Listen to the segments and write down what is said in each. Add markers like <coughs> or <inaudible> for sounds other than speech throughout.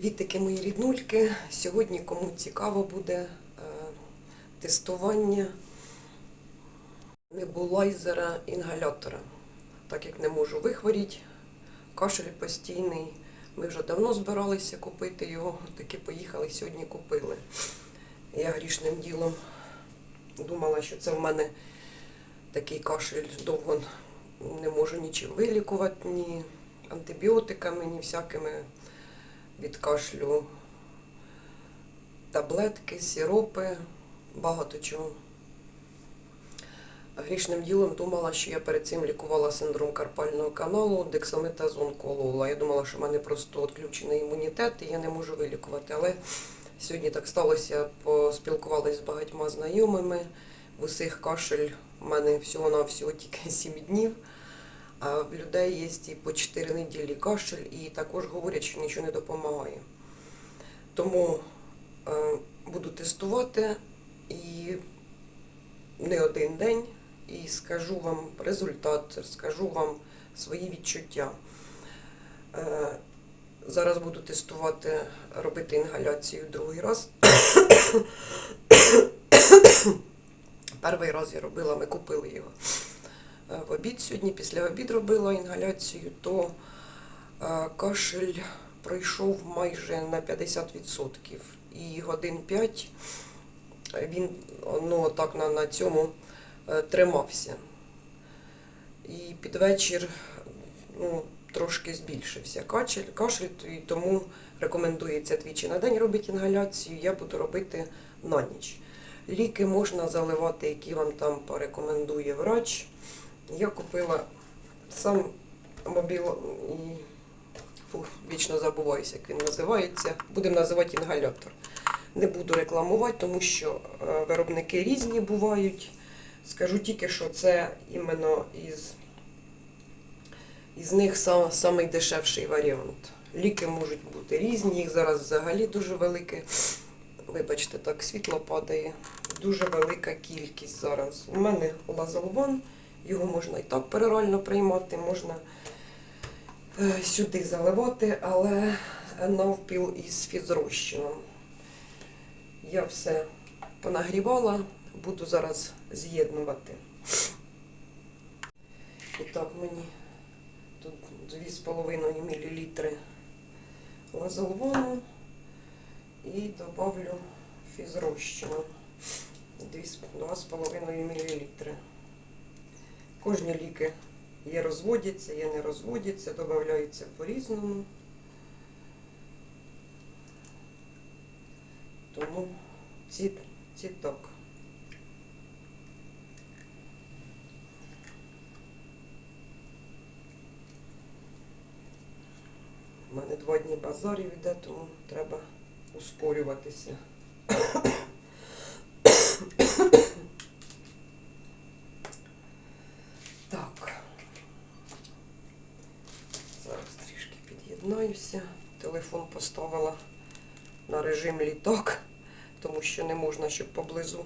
Привітики мої ріднульки. Сьогодні кому цікаво буде е, тестування небулайзера інгалятора. Так як не можу вихворіти, кашель постійний. Ми вже давно збиралися купити його, таки поїхали сьогодні купили. Я грішним ділом думала, що це в мене такий кашель довго не можу нічим вилікувати, ні антибіотиками, ні всякими від кашлю таблетки, сиропи, багато чого. Грішним ділом думала, що я перед цим лікувала синдром карпального каналу, дексаметазон колола. Я думала, що в мене просто відключений імунітет і я не можу вилікувати. Але сьогодні так сталося, поспілкувалася з багатьма знайомими. В усіх кашель в мене всього-навсього тільки 7 днів. А в людей є і по 4 неділі кашель, і також говорять, що нічого не допомагає. Тому е, буду тестувати і не один день, і скажу вам результат, скажу вам свої відчуття. Е, зараз буду тестувати, робити інгаляцію другий раз. <coughs> Перший раз я робила, ми купили його в обід сьогодні. Після обід робила інгаляцію, то е, кашель пройшов майже на 50%. І годин 5 він ну, так на, на цьому е, тримався. І під вечір ну, трошки збільшився кашель, кашель, і тому рекомендується двічі на день робити інгаляцію. Я буду робити на ніч. Ліки можна заливати, які вам там порекомендує врач. Я купила сам мобіл і фу, вічно забуваюся, як він називається. Будемо називати інгалятор. Не буду рекламувати, тому що е, виробники різні бувають. Скажу тільки, що це іменно із, із них сам, самий дешевший варіант. Ліки можуть бути різні, їх зараз взагалі дуже велике. Вибачте, так світло падає. Дуже велика кількість зараз. У мене лазолван, його можна і так перорально приймати, можна е, сюди заливати, але навпіл із фізрозчином. Я все понагрівала, буду зараз з'єднувати. І так, мені тут 2,5 мл лазолвану і добавлю фізрозчину 2,5 мл. Кожні ліки є розводяться, є не розводяться, додаються по-різному. Тому ці, ці так. У мене два дні базарів йде, тому треба ускорюватися. Так. Зараз трішки під'єднаюся. Телефон поставила на режим літак, тому що не можна, щоб поблизу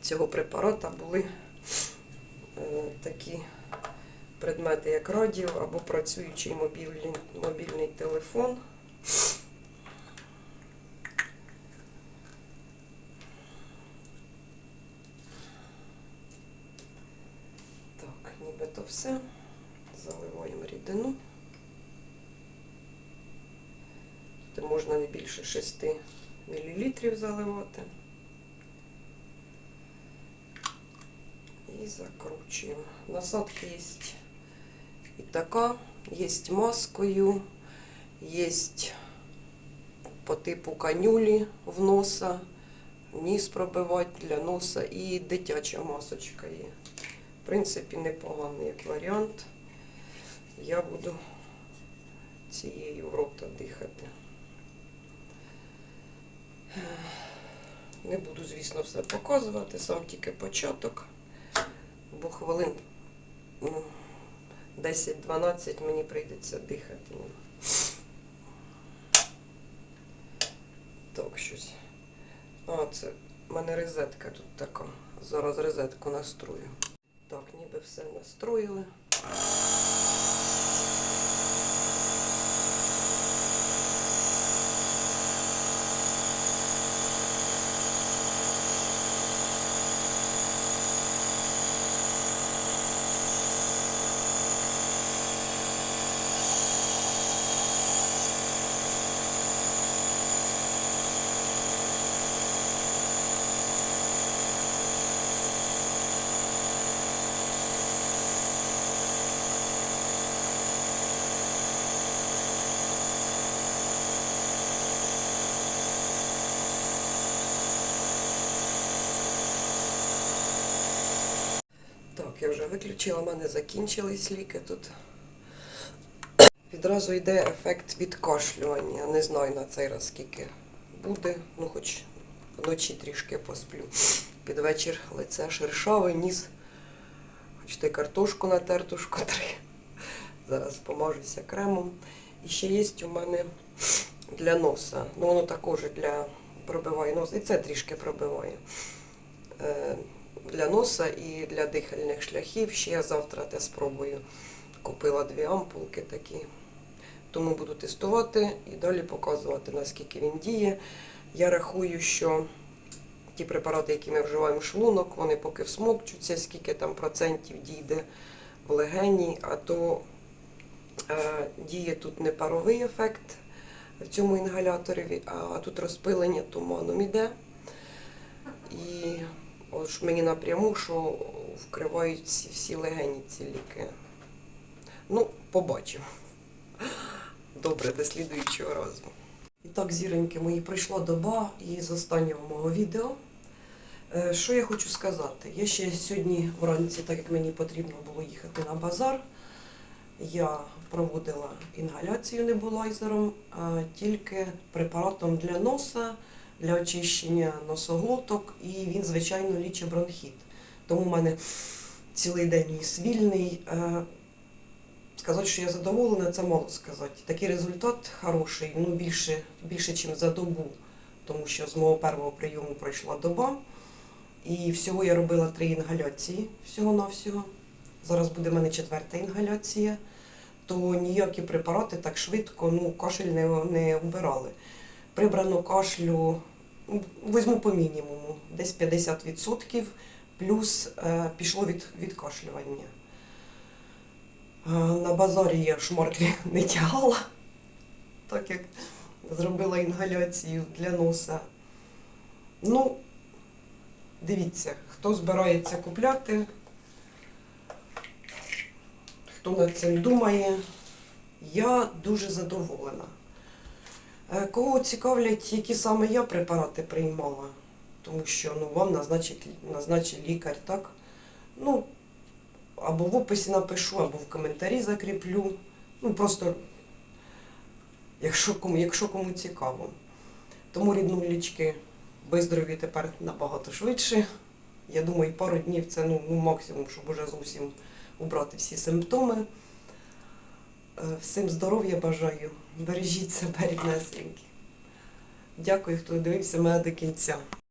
цього препарата були е, такі предмети, як радіо або працюючий мобільний, мобільний телефон. Нібито все. Заливаємо рідину. Тут можна не більше 6 мл заливати. І закручуємо. Насадка є і така, є маскою, є по типу канюлі в носа, ніс пробивати для носа і дитяча масочка є. В принципі, непоганий варіант. Я буду цією в рота дихати. Не буду, звісно, все показувати, сам тільки початок, бо хвилин ну, 10-12 мені прийдеться дихати. Так, щось. А, це в мене розетка тут така. Зараз розетку настрою. Так, ніби все настроїли. Я вже виключила, в мене закінчились ліки тут. Відразу йде ефект відкашлювання. Не знаю на цей раз скільки буде, ну хоч вночі трішки посплю. Під вечір лице шершаве, ніс. Хочете картошку натерту шкотри. Зараз помажуся кремом. І ще є у мене для носа. Ну воно також для пробиває нос. І це трішки пробиває. Для носа і для дихальних шляхів. Ще я завтра те спробую. Купила дві ампулки такі. Тому буду тестувати і далі показувати, наскільки він діє. Я рахую, що ті препарати, які ми вживаємо шлунок, вони поки всмокчуться, скільки там процентів дійде в легені, а то е, діє тут не паровий ефект в цьому інгаляторі, а тут розпилення туманом іде. І от мені напряму, що вкривають всі, всі легені ці ліки. Ну, побачимо. Добре, до слідуючого разу. І так, зіроньки мої, прийшла доба із останнього мого відео. Е, Що я хочу сказати? Я ще сьогодні вранці, так як мені потрібно було їхати на базар, я проводила інгаляцію небулайзером, а тільки препаратом для носа, для очищення носоглоток, і він, звичайно, лічить бронхіт. Тому в мене цілий день ніс вільний. Е, Сказати, що я задоволена, це мало сказати. Такий результат хороший, ну більше, більше, ніж за добу, тому що з мого першого прийому пройшла доба. І всього я робила три інгаляції всього-навсього. Зараз буде в мене четверта інгаляція, то ніякі препарати так швидко ну, кашель не, не вбирали. Прибрано кашлю, ну, візьму по мінімуму, десь 50%, плюс е, пішло від, відкашлювання. Е, На базарі я шмарклі <laughs> не тягала, так як зробила інгаляцію для носа. Ну, дивіться, хто збирається купляти, хто над цим думає, я дуже задоволена. Е, Кого цікавлять, які саме я препарати приймала, тому що ну, вам назначить, назначить лікар, так? Ну, або в описі напишу, або в коментарі закріплю. Ну, просто, якщо кому, якщо кому цікаво. Тому ріднулічки виздорові тепер набагато швидше. Я думаю, пару днів це ну, максимум, щоб уже зовсім убрати всі симптоми. Всім здоров'я бажаю. Бережіть себе, ріднесенькі. Дякую, хто дивився мене до кінця.